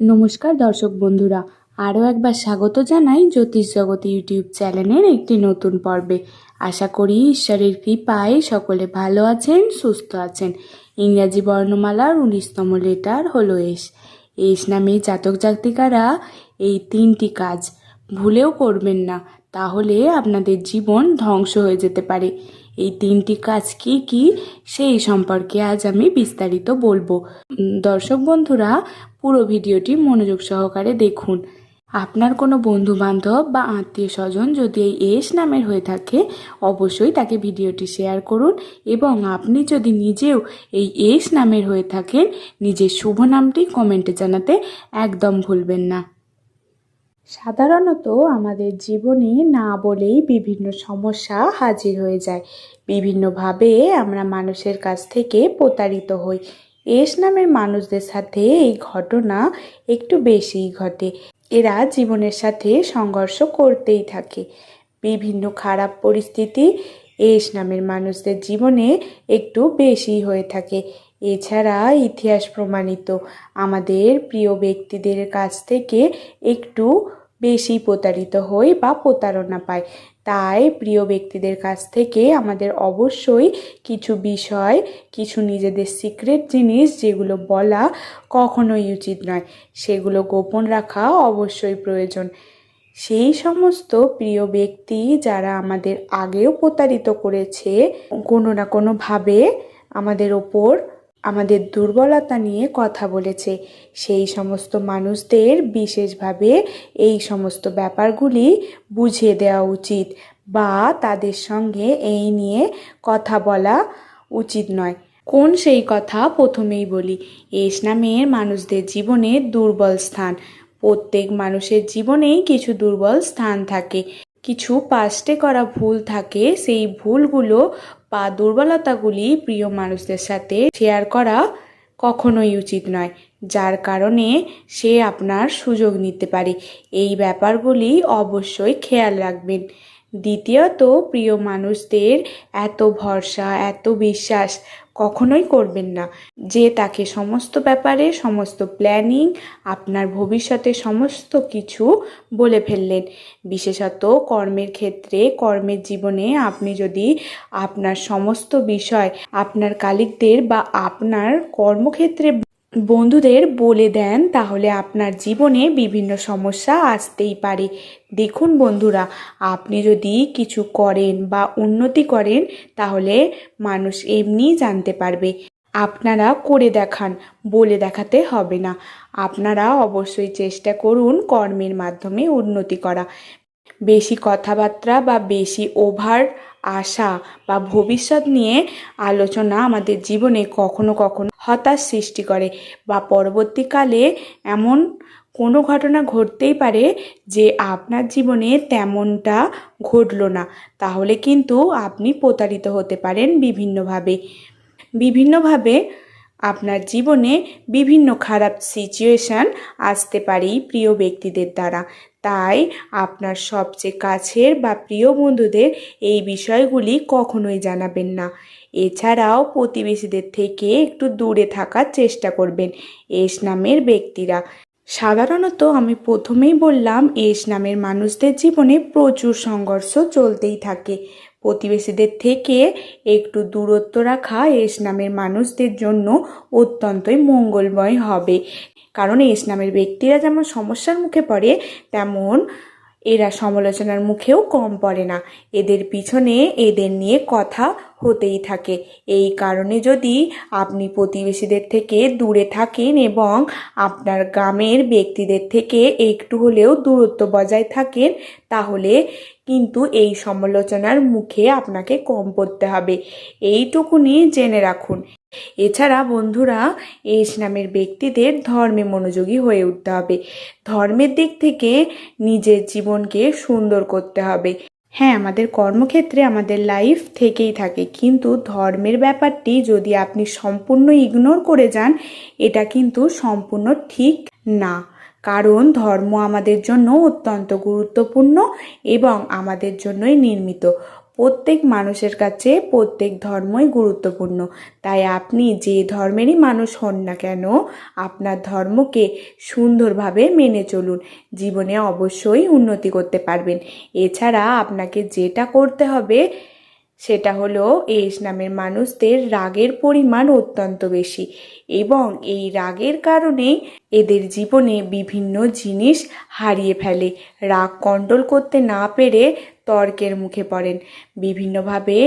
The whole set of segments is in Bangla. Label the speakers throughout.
Speaker 1: নমস্কার দর্শক বন্ধুরা, আরও একবার স্বাগত জানাই জ্যোতিষ জগতে ইউটিউব চ্যানেলের একটি নতুন পর্বে। আশা করি ঈশ্বরের কৃপায় সকলে ভালো আছেন, সুস্থ আছেন। ইংরাজি বর্ণমালার উনিশতম লেটার হলো এস। এস নামে জাতক জাতিকারা এই তিনটি কাজ। ভুলেও করবেন না, তাহলে আপনাদের জীবন ধ্বংস হয়ে যেতে পারে। এই তিনটি কাজ কি কি সেই সম্পর্কে আজ আমি বিস্তারিত বলব। দর্শক বন্ধুরা, পুরো ভিডিওটি মনোযোগ সহকারে দেখুন। আপনার কোনো বন্ধু বান্ধব বা আত্মীয় স্বজন যদি এই এস নামের হয়ে থাকে, অবশ্যই তাকে ভিডিওটি শেয়ার করুন এবং আপনি যদি নিজেও এই এস নামের হয়ে থাকেন, নিজের শুভ নামটি কমেন্টে জানাতে একদম ভুলবেন না। সাধারণত আমাদের জীবনে না বলেই বিভিন্ন সমস্যা হাজির হয়ে যায়। বিভিন্নভাবে আমরা মানুষের কাছ থেকে প্রতারিত হই। এস নামের মানুষদের সাথে এই ঘটনা একটু বেশিই ঘটে। এরা জীবনের সাথে সংঘর্ষ করতেই থাকে। বিভিন্ন খারাপ পরিস্থিতি এস নামের মানুষদের জীবনে একটু বেশি হয়ে থাকে। এছাড়া ইতিহাস প্রমাণিত। আমাদের প্রিয় ব্যক্তিদের কাছ থেকে একটু বেশি প্রতারিত হই বা প্রতারণা পাই। তাই প্রিয় ব্যক্তিদের কাছ থেকে আমাদের অবশ্যই কিছু বিষয়, কিছু নিজেদের সিক্রেট জিনিস যেগুলো বলা কখনোই উচিত নয়, সেগুলো গোপন রাখা অবশ্যই প্রয়োজন। সেই সমস্ত প্রিয় ব্যক্তি যারা আমাদের আগেও প্রতারিত করেছে, কোনো না কোনোভাবে আমাদের ওপর আমাদের দুর্বলতা নিয়ে কথা বলেছে। সেই সমস্ত মানুষদের বিশেষভাবে এই সমস্ত ব্যাপারগুলি বুঝিয়ে দেওয়া উচিত বা তাদের সঙ্গে এই নিয়ে কথা বলা উচিত নয়। কোন সেই কথা প্রথমেই বলি। এস নামের মানুষদের জীবনে দুর্বল স্থান। প্রত্যেক মানুষের জীবনেই কিছু দুর্বল স্থান থাকে। কিছু পাস্টে করা ভুল থাকে, সেই ভুলগুলো বা দুর্বলতাগুলি প্রিয় মানুষদের সাথে শেয়ার করা কখনোই উচিত নয়। যার কারণে সে আপনার সুযোগ নিতে পারে। এই ব্যাপারগুলি অবশ্যই খেয়াল রাখবেন। দ্বিতীয়ত, প্রিয় মানুষদের এত ভরসা, এত বিশ্বাস কখনোই করবেন না। যে তাকে সমস্ত ব্যাপারে, সমস্ত প্ল্যানিং, আপনার ভবিষ্যতে সমস্ত কিছু বলে ফেললেন। বিশেষত কর্মের ক্ষেত্রে, কর্মের জীবনে আপনি যদি আপনার সমস্ত বিষয় আপনার কালিকদের বা আপনার কর্মক্ষেত্রে বন্ধুদের বলে দেন, তাহলে আপনার জীবনে বিভিন্ন সমস্যা আসতেই পারে। দেখুন বন্ধুরা, আপনি যদি কিছু করেন বা উন্নতি করেন, তাহলে মানুষ এমনিই জানতে পারবে। আপনারা করে দেখান, বলে দেখাতে হবে না। আপনারা অবশ্যই চেষ্টা করুন কর্মের মাধ্যমে উন্নতি করা। বেশি কথাবার্তা বা বেশি ওভার আশা বা ভবিষ্যৎ নিয়ে আলোচনা আমাদের জীবনে কখনো কখনো হতাশ সৃষ্টি করে বা পরবর্তীকালে এমন কোনো ঘটনা ঘটতেই পারে যে আপনার জীবনে তেমনটা ঘটল না। তাহলে কিন্তু আপনি প্রতারিত হতে পারেন বিভিন্নভাবে। বিভিন্নভাবে আপনার জীবনে বিভিন্ন খারাপ সিচুয়েশান আসতে পারে প্রিয় ব্যক্তিদের দ্বারা। তাই আপনার সবচেয়ে কাছের বা প্রিয় বন্ধুদের এই বিষয়গুলি কখনোই জানাবেন না। এছাড়াও প্রতিবেশীদের থেকে একটু দূরে থাকার চেষ্টা করবেন এস নামের ব্যক্তিরা। সাধারণত আমি প্রথমেই বললাম, এস নামের মানুষদের জীবনে প্রচুর সংঘর্ষ চলতেই থাকে। প্রতিবেশীদের থেকে একটু দূরত্ব রাখা এস নামের মানুষদের জন্য অত্যন্তই মঙ্গলময় হবে। কারণ এস নামের ব্যক্তিরা যেমন সমস্যার মুখে পড়ে, তেমন এরা সমালোচনার মুখেও কম পড়ে না। এদের পিছনে এদের নিয়ে কথা হতেই থাকে। এই কারণে যদি আপনি প্রতিবেশীদের থেকে দূরে থাকেন এবং আপনার গ্রামের ব্যক্তিদের থেকে একটু হলেও দূরত্ব বজায় থাকেন, তাহলে কিন্তু এই সমালোচনার মুখে আপনাকে কম পড়তে হবে। এইটুকুনি জেনে রাখুন। এছাড়া বন্ধুরা, এস নামের ব্যক্তিদের ধর্মে মনোযোগী হয়ে উঠতে হবে। ধর্মের দিক থেকে নিজের জীবনকে সুন্দর করতে হবে। হ্যাঁ আমাদের কর্মক্ষেত্রে আমাদের লাইফ থেকেই থাকে, কিন্তু ধর্মের ব্যাপারটি যদি আপনি সম্পূর্ণ ইগনোর করে যান, এটা কিন্তু সম্পূর্ণ ঠিক না। কারণ ধর্ম আমাদের জন্য অত্যন্ত গুরুত্বপূর্ণ এবং আমাদের জন্যই নির্মিত। প্রত্যেক মানুষের কাছে প্রত্যেক ধর্মই গুরুত্বপূর্ণ। তাই আপনি যে ধর্মেরই মানুষ হন না কেন, আপনার ধর্মকে সুন্দরভাবে মেনে চলুন। জীবনে অবশ্যই উন্নতি করতে পারবেন। এছাড়া আপনাকে যেটা করতে হবে, সেটা হলো এই নামের মানুষদের রাগের পরিমাণ অত্যন্ত বেশি এবং এই রাগের কারণেই এদের জীবনে বিভিন্ন জিনিস হারিয়ে ফেলে। রাগ কন্ট্রোল করতে না পেরে তর্কের মুখে পড়েন। বিভিন্নভাবে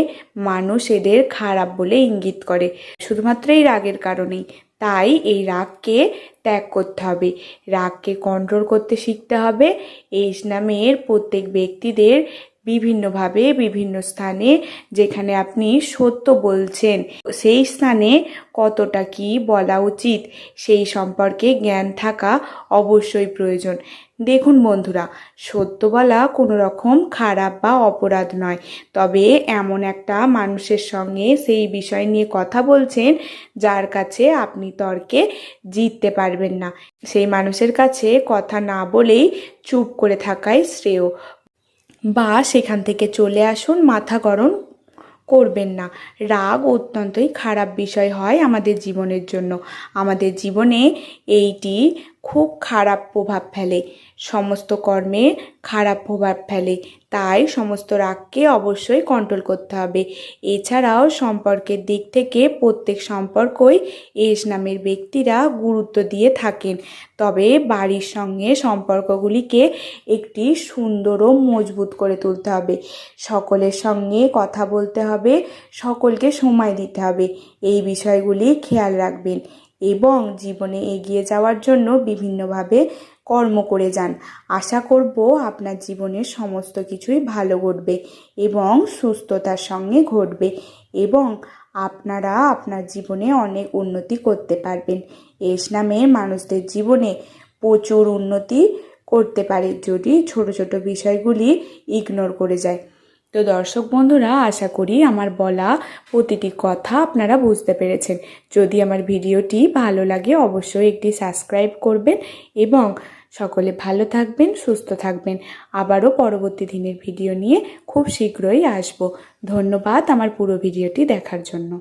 Speaker 1: মানুষ এদের খারাপ বলে ইঙ্গিত করে। শুধুমাত্র এই রাগের কারণেই। তাই এই রাগকে ত্যাগ করতে হবে। রাগকে কন্ট্রোল করতে শিখতে হবে। এই নামের প্রত্যেক ব্যক্তিদের বিভিন্নভাবে বিভিন্ন স্থানে যেখানে আপনি সত্য বলছেন, সেই স্থানে কতটা কি বলা উচিত, সেই সম্পর্কে জ্ঞান থাকা অবশ্যই প্রয়োজন। দেখুন বন্ধুরা সত্য বলা কোনো রকম খারাপ বা অপরাধ নয়। তবে এমন একটা মানুষের সঙ্গে সেই বিষয় নিয়ে কথা বলছেন, যার কাছে আপনি তর্কে জিততে পারবেন না। সেই মানুষের কাছে কথা না বলেই চুপ করে থাকাই শ্রেয়। বা সেখান থেকে চলে আসুন, মাথা গরম করবেন না। রাগ অত্যন্তই খারাপ বিষয় হয় আমাদের জীবনের জন্য। আমাদের জীবনে এইটি খুব খারাপ প্রভাব ফেলে। সমস্ত কর্মে খারাপ প্রভাব ফেলে। তাই সমস্ত রাগকে অবশ্যই কন্ট্রোল করতে হবে। এছাড়াও সম্পর্কের দিক থেকে প্রত্যেক সম্পর্কই এস নামের ব্যক্তিরা গুরুত্ব দিয়ে থাকেন। তবে বাড়ির সঙ্গে সম্পর্কগুলিকে একটি সুন্দর ও মজবুত করে তুলতে হবে। সকলের সঙ্গে কথা বলতে হবে। সকলকে সময় দিতে হবে। এই বিষয়গুলি খেয়াল রাখবেন। এবং জীবনে এগিয়ে যাওয়ার জন্য বিভিন্নভাবে কর্ম করে যান। আশা করব আপনার জীবনের সমস্ত কিছুই ভালো ঘটবে এবং সুস্থতার সঙ্গে ঘটবে এবং আপনারা আপনার জীবনে অনেক উন্নতি করতে পারবেন। এস নামে মানুষদের জীবনে প্রচুর উন্নতি করতে পারে যদি ছোট ছোট বিষয়গুলি ইগনোর করে যায়। তো দর্শক বন্ধুরা, আশা করি আমার বলা প্রতিটি কথা আপনারা বুঝতে পেরেছেন। যদি আমার ভিডিওটি ভালো লাগে, অবশ্যই একটি সাবস্ক্রাইব করবেন এবং সকলে ভালো থাকবেন, সুস্থ থাকবেন। আবারও পরবর্তী দিনের ভিডিও নিয়ে খুব শীঘ্রই আসব। ধন্যবাদ আমার পুরো ভিডিওটি দেখার জন্য।